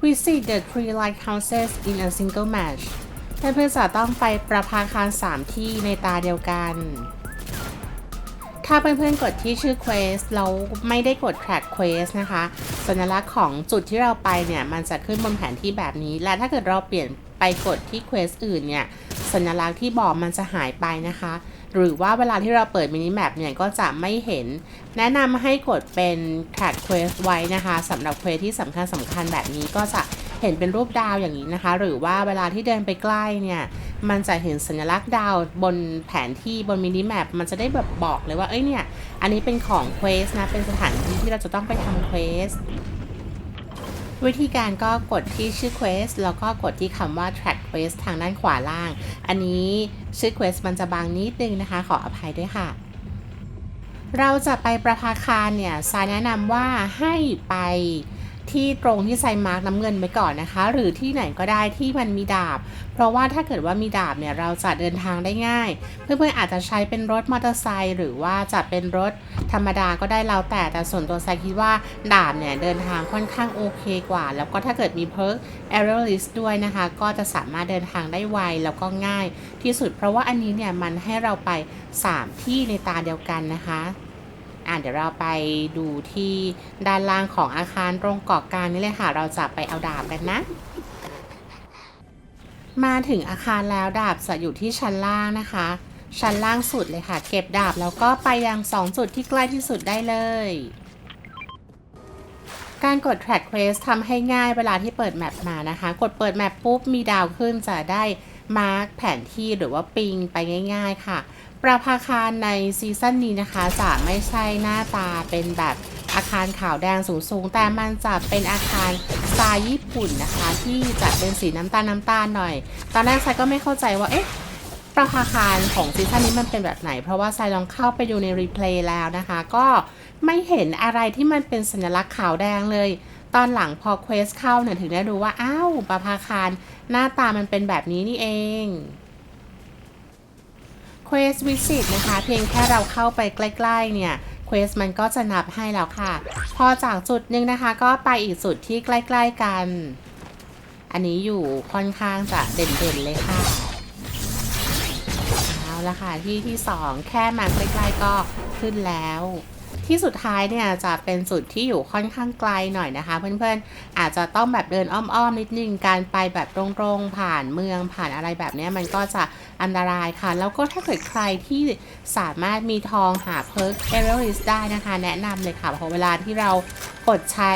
Visit the three lighthouses in a single match เพื่อนๆจะต้องไปประภาคาร 3 ที่ในตาเดียวกัน ถ้าเพื่อนๆกดที่ชื่อ Quest แล้วไม่ได้กด Track Quest นะคะ สัญลักษณ์ของจุดที่เราไปเนี่ย มันจะขึ้นบนแผนที่แบบนี้ และถ้าเกิดเราเปลี่ยน ไปกดที่ Quest อื่นเนี่ยสัญลักษณ์ที่บอกมันจะหายไปนะคะ หรือว่าเวลาที่เราเปิดมินิแมปเนี่ยก็จะไม่เห็น แนะนำให้กดเป็น Track Quest ไว้นะคะสำหรับเควสที่สำคัญสำคัญแบบนี้ก็จะเห็นเป็นรูปดาวอย่างนี้นะคะ หรือว่าเวลาที่เดินไปใกล้เนี่ยมันจะเห็นสัญลักษณ์ดาวบนแผนที่บนมินิแมปมันจะได้แบบบอกเลยว่าเอ้ยเนี่ยอันนี้เป็นของเควสนะเป็นสถานที่ที่เราจะต้องไปทำเควส วิธีการก็กดที่ชื่อ Quest แล้วก็กดที่คำว่า Track Quest ทางด้านขวาล่าง อันนี้ชื่อ Quest มันจะบางนิดนึงนะคะ ขออภัยด้วยค่ะ เราจะไปประภาคารเนี่ยซายแนะนำว่าให้ไป ที่ตรงที่ไซมาร์กน้ำเงินไว้ก่อนนะคะ หรือที่ไหนก็ได้ที่มันมีดาบ เพราะว่าถ้าเกิดว่ามีดาบเนี่ยเราจะเดินทางได้ง่าย เพื่อนๆอาจจะใช้เป็นรถมอเตอร์ไซค์หรือว่าจะเป็นรถธรรมดาก็ได้แล้วแต่แต่ส่วนตัวไซคิดว่าดาบเนี่ยเดินทางค่อนข้างโอเคกว่า แล้วก็ถ้าเกิดมีเพิร์ก Aerial List ด้วยนะคะ ก็จะสามารถเดินทางได้ไวแล้วก็ง่ายที่สุด เพราะว่าอันนี้เนี่ยมันให้เราไป 3 ที่ในตาเดียวกันนะคะ อะเดี๋ยวเราไปดูที่ด้านล่างของอาคารตรงกาะกางนี่เลยค่ะ เราจะไปเอาดาบกันนะ มาถึงอาคารแล้วดาบจะอยู่ที่ชั้นล่างนะคะ ชั้นล่างสุดเลยค่ะ เก็บดาบแล้วก็ไปยังสองจุดที่ใกล้ที่สุดได้เลย การกด track quest ทำให้ง่ายเวลาที่เปิดแมปมานะคะ กดเปิดแมปปุ๊บมีดาวขึ้นจะได้มาร์กแผนที่หรือว่าปิงไปง่าย ๆ ค่ะ ประภาคารในซีซั่นนี้นะคะจะไม่ใช่หน้าตาเป็นแบบอาคารขาวแดงสูงๆแต่มันจะเป็นอาคารสไตล์ญี่ปุ่นนะคะ ที่จะเป็นสีน้ำตาลน้ำตาลหน่อย ตอนแรกไซก็ไม่เข้าใจว่าเอ๊ะประภาคารของซีซั่นนี้มันเป็นแบบไหน เพราะว่าไซลองเข้าไปดูในรีเพลย์แล้วนะคะ ก็ไม่เห็นอะไรที่มันเป็นสัญลักษณ์ขาวแดงเลย ตอนหลังพอเควสเข้าเนี่ยถึงได้รู้ว่าอ้าวประภาคารหน้าตามันเป็นแบบนี้นี่เอง Quest Visit นะคะ เพียงแค่เราเข้าไปใกล้ๆเนี่ย Quest มันก็จะนับให้แล้วค่ะ พอจากจุดหนึ่งนะคะ ก็ไปอีกจุดที่ใกล้ ๆกัน อันนี้อยู่ค่อนข้างจะเด่นๆเลยค่ะเอาละค่ะที่ที่ 2 แค่มาใกล้ๆก็ขึ้นแล้ว ที่สุดท้ายเนี่ยจะเป็นจุดที่อยู่ค่อนข้างไกลหน่อยนะคะ เพื่อนๆอาจจะต้องแบบเดินอ้อมๆนิดนึงการไปแบบตรงๆผ่านเมืองผ่านอะไรแบบนี้มันก็จะอันตรายค่ะ แล้วก็ถ้าเกิดใครที่สามารถมีทองหาเพิร์กเอเรลิสได้นะคะ แนะนำเลยค่ะเพราะเวลาที่เรากดใช้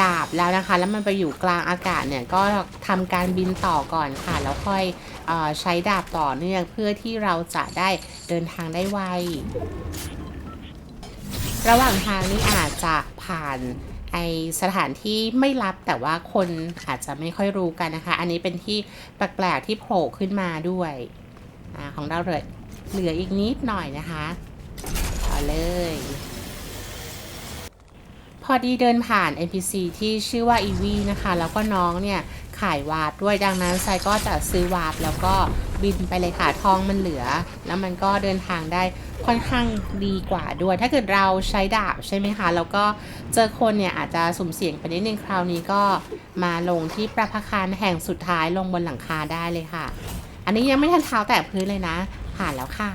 ดาบแล้วนะคะ แล้วมันไปอยู่กลางอากาศเนี่ยก็ทำการบินต่อก่อนค่ะ แล้วค่อยอใช้ดาบต่อเนื่องเพื่อที่เราจะได้เดินทางได้ไว ระหว่างทางนี้อาจจะผ่านไอสถานที่ไม่ลับแต่ว่าคนอาจจะไม่ค่อยรู้กันนะคะ อันนี้เป็นที่แปลกๆที่โผล่ขึ้นมาด้วยอของเราเลยเหลืออีกนิดหน่อยนะคะเอาเลย พอดีเดินผ่าน NPC ที่ชื่อว่าอีวีนะคะ แล้วก็น้องเนี่ย ขายวาร์ปด้วยดังนั้นไซก็จะซื้อวาร์ปแล้วก็บินไปเลยค่ะทองมันเหลือ แล้วมันก็เดินทางได้ค่อนข้างดีกว่าด้วย ถ้าเกิดเราใช้ดาบใช่ไหมคะ แล้วก็เจอคนเนี่ยอาจจะสุ่มเสี่ยงไปนิดนึงคราวนี้ก็มาลงที่ประภาคารแห่งสุดท้ายลงบนหลังคาได้เลยค่ะ อันนี้ยังไม่ทันเท้าแตะพื้นเลยนะ ผ่านแล้วค่ะ